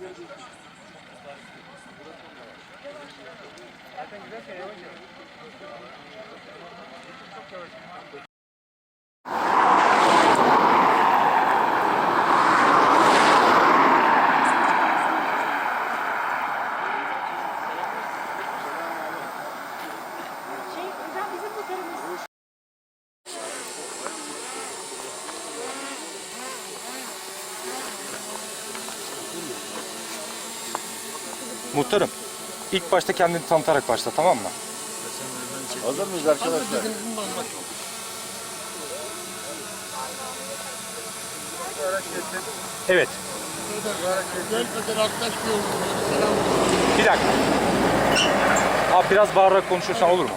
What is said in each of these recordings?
Şey, Muhtarım, ilk başta kendini tanıtarak başla tamam mı? Hazır mıyız arkadaşlar? Evet, Göl selam. bir dakika. Abi biraz bağırarak konuşursan olur mu?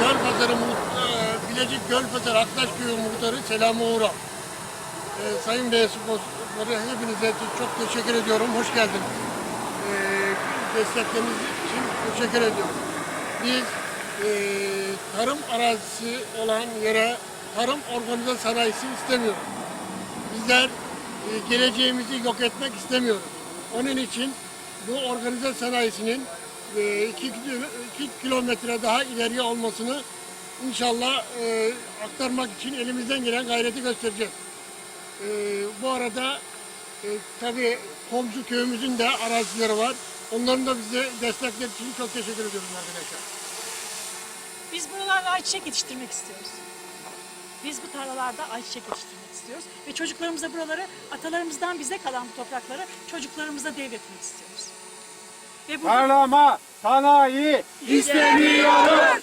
Gölpazarı Muht- e, Bilecik Gölpazarı Aktaş Köyü Muhtarı Selami Uğra. E, Sayın Bey sporları hepinize çok teşekkür ediyorum. Hoş geldiniz. E, destekleriniz için teşekkür ediyorum. Biz e, tarım arazisi olan yere tarım organize sanayisi istemiyoruz. Bizler e, geleceğimizi yok etmek istemiyoruz. Onun için bu organize sanayisinin 2 kilometre daha ileriye olmasını inşallah e, aktarmak için elimizden gelen gayreti göstereceğiz. E, bu arada e, tabii komşu köyümüzün de arazileri var. Onların da bize destekleri için çok teşekkür ediyorum arkadaşlar. Biz buralarda ayçiçek yetiştirmek istiyoruz. Biz bu tarlalarda ayçiçek yetiştirmek istiyoruz. Ve çocuklarımıza buraları, atalarımızdan bize kalan bu toprakları çocuklarımıza devretmek istiyoruz. Ve bu Tarlama sanayi istemiyoruz.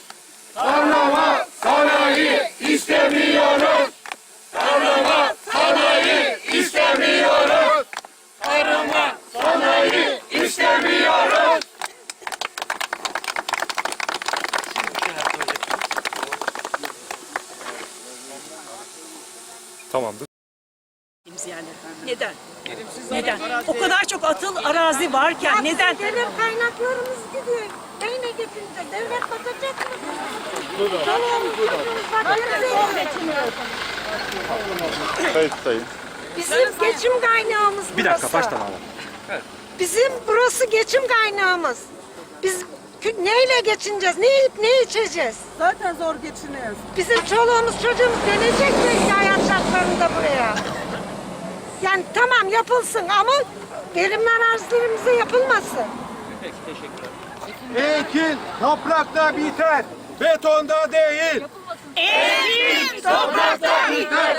Tarlama sanayi istemiyoruz. Tarlama sanayi istemiyoruz. Tarlama sanayi istemiyoruz. Tamamdır. Gittiğimiz yerler. Neden? Neden? O kadar çok atıl arazi varken neden? Gelir kaynaklarımız gidiyor. Neyine getirecek? Devlet bakacak mı? Geçiniyor. Kayıttayım. Bizim geçim kaynağımız burası. Bir dakika baştan alalım. Bizim burası geçim kaynağımız. Biz neyle geçineceğiz? Ne yiyip ne içeceğiz? Zaten zor geçiniyoruz. Bizim çoluğumuz çocuğumuz gelecek mi hayat şartlarında buraya? Yani tamam yapılsın ama verimli arazilerimize yapılmasın. Ekin toprakta biter. Betonda değil. Toprakta biter.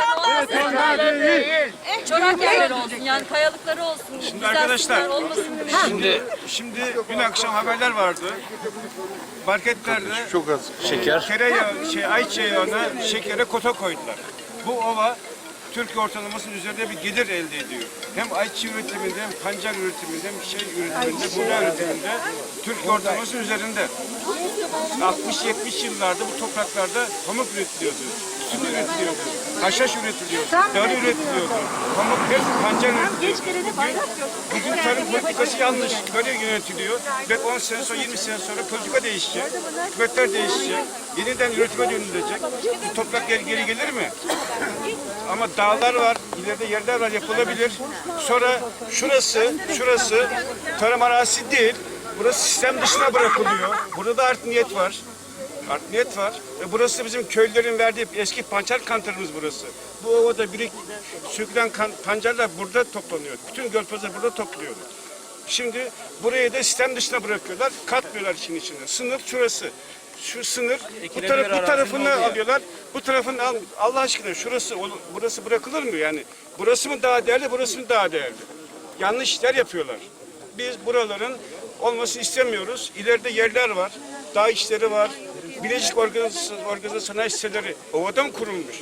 Betonda değil. Çorak yerleri olsun yani kayalıkları olsun. Şimdi arkadaşlar, olmasın. Şimdi şimdi dün akşam haberler vardı. Marketlerde Çok az. Şeker. tereyağı, şey, ayçiçeği yağına şekere kota koydular. Bu ova Türkiye ortalamasının üzerinde bir gelir elde ediyor. Hem ayçiçeği üretiminde hem pancar üretiminde hem şey üretiminde, buğday üretiminde Türkiye ortalamasının üzerinde. 60-70 yıllarda bu topraklarda pamuk üretiliyordu. Süt üretiliyordu. Haşhaş üretiliyordu. Darı üretiliyordu. Pamuk hep pancar üretiliyordu. Bugün, bugün tarım politikası yanlış. Böyle yönetiliyor. Ve 10 sene sonra 20 sene sonra politika değişecek. Hükümetler değişecek. Yeniden üretime dönülecek. Bu toprak geri, geri gelir mi? Ama dağlar var, ileride yerler var yapılabilir. Sonra şurası, şurası tarım arazisi değil. Burası sistem dışına bırakılıyor. Burada da art niyet var. Art niyet var. Ve burası bizim köylülerin verdiği eski pancar kantarımız burası. Bu ovada birik sökülen kan, pancarlar burada toplanıyor. Bütün gölpazar burada topluyor. Şimdi burayı da sistem dışına bırakıyorlar. Katmıyorlar için içinde. Sınır şurası. Şu sınır bu, taraf, bu tarafını alıyorlar. Bu tarafını al, Allah aşkına şurası burası bırakılır mı yani? Burası mı daha değerli, burası mı daha değerli? Yanlış işler yapıyorlar. Biz buraların olmasını istemiyoruz. İleride yerler var. Dağ işleri var. Bilecik organize, organize sanayi siteleri ovadan kurulmuş.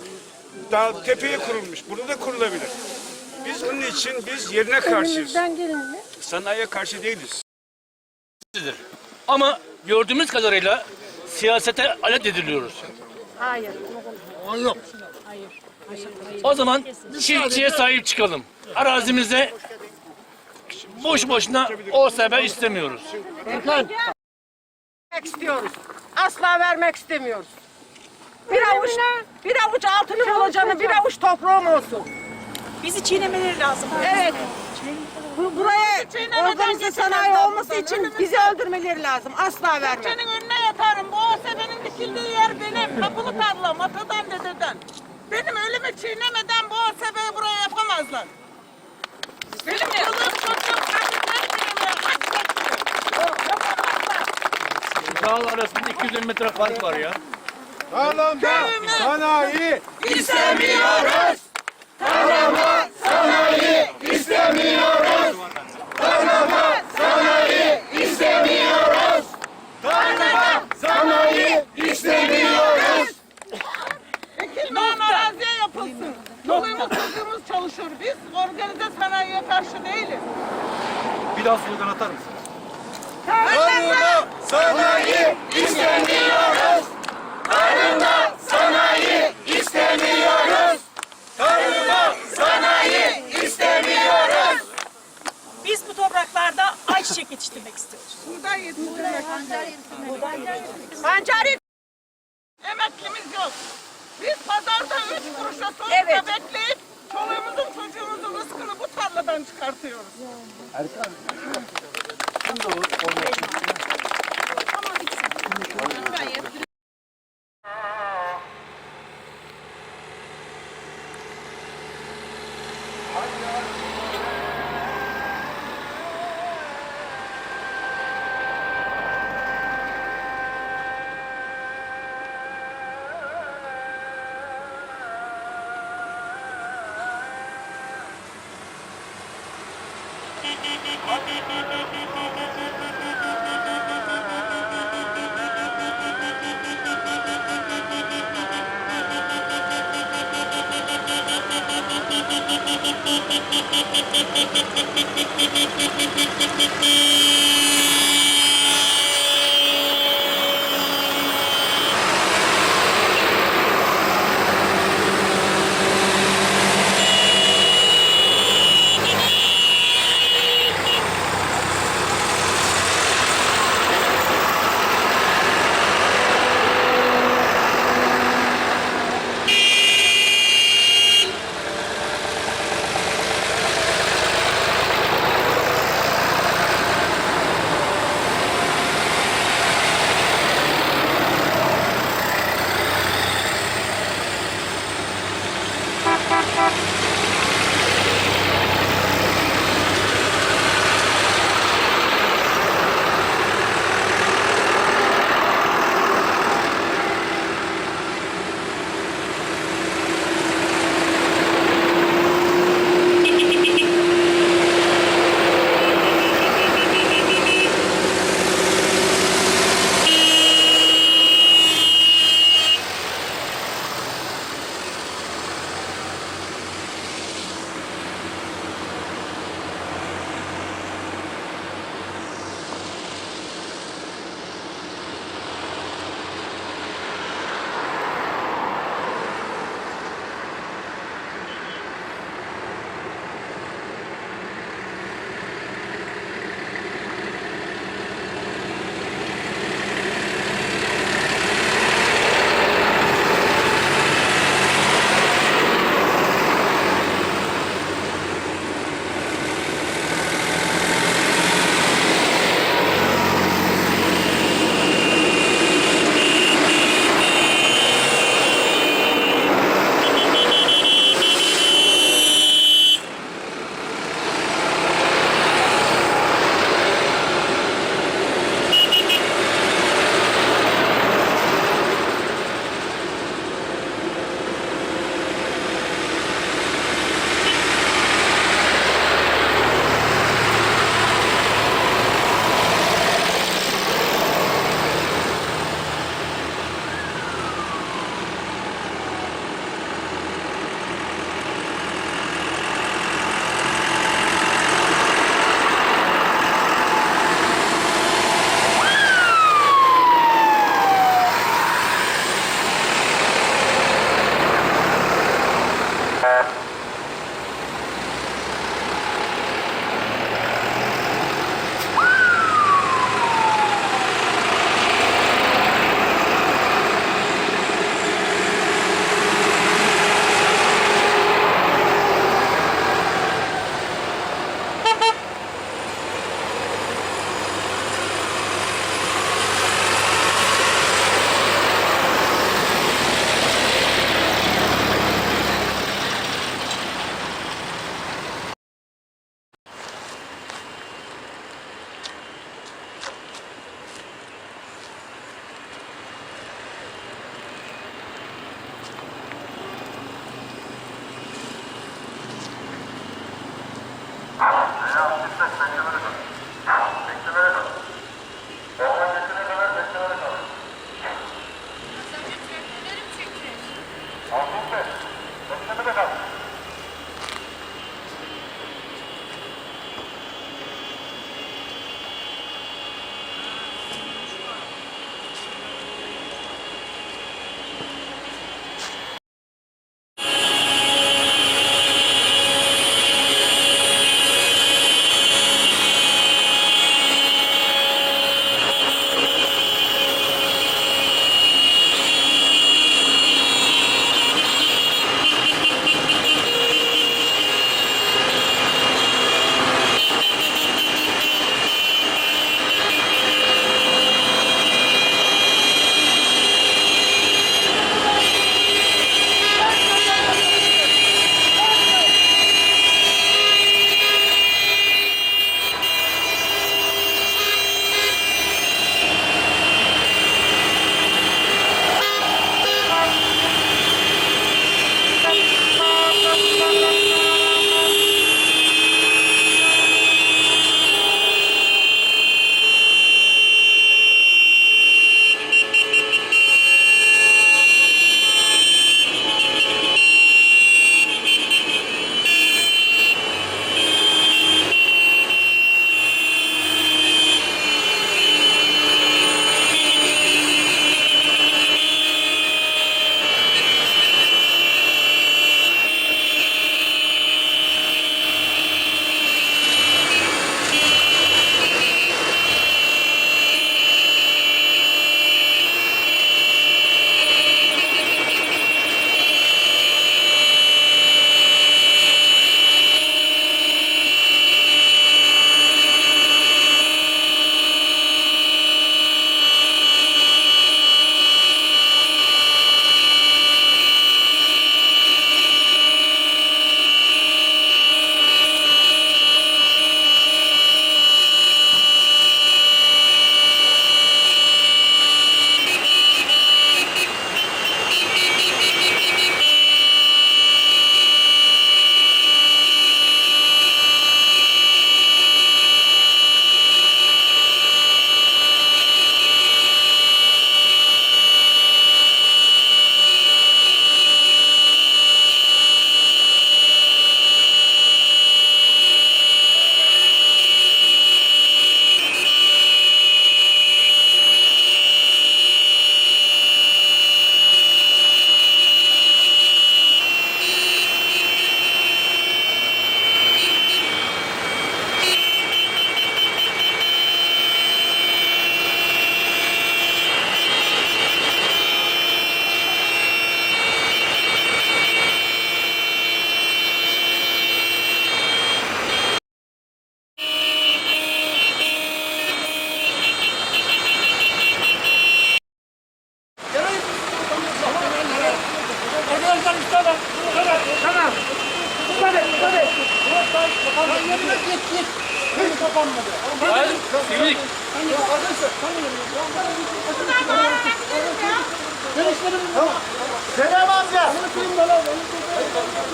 Dağ tepeye kurulmuş. Burada da kurulabilir. Biz onun için biz yerine karşıyız. Sanayiye karşı değiliz. Ama gördüğümüz kadarıyla siyasete alet ediliyoruz. Hayır. O yok. O zaman çiftçiye sahip çıkalım. Arazimize boş boşuna o sefer istemiyoruz. Erkan. Vermek istiyoruz. Asla vermek istemiyoruz. Bir avuç, bir avuç altınım olacağını bir avuç toprağım olsun. Bizi çiğnemeleri lazım. Evet. Bu, buraya organize sanayi olması için bizi öldürmeleri lazım. Asla vermem. Yatarım. Bu sebenin dikildiği yer benim. Kapılı tarlam, atadan dededen. Benim ölümü çiğnemeden bu sebebi buraya yapamazlar. Benim çoluğum çocuğum kardeşlerim çiğnemiyor. Aç bekliyor. Yapamazlar. Dağlar arasında 250 metre fark var ya. Tarlamda sanayi İstemiyoruz. sanayi istemiyoruz. Ekilmeyen araziye yapılsın. Çoluğumuz çocuğumuz çalışıyor. Biz organize sanayiye karşı değiliz. Bir daha slogan atar mısın? Tarımda sanayi istemiyoruz.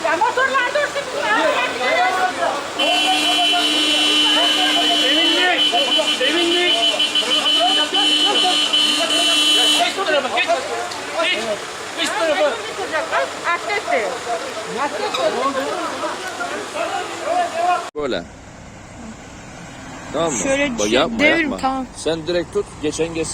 Ya motorlar dursun ya. Sevindik. Sevindik. Geç bu tarafa, geç. Geç. Geç bu tarafa. Böyle. Tamam mı? Şöyle Bak yapma devrim, yapma. tamam. Sen direkt tut. Geçen geç.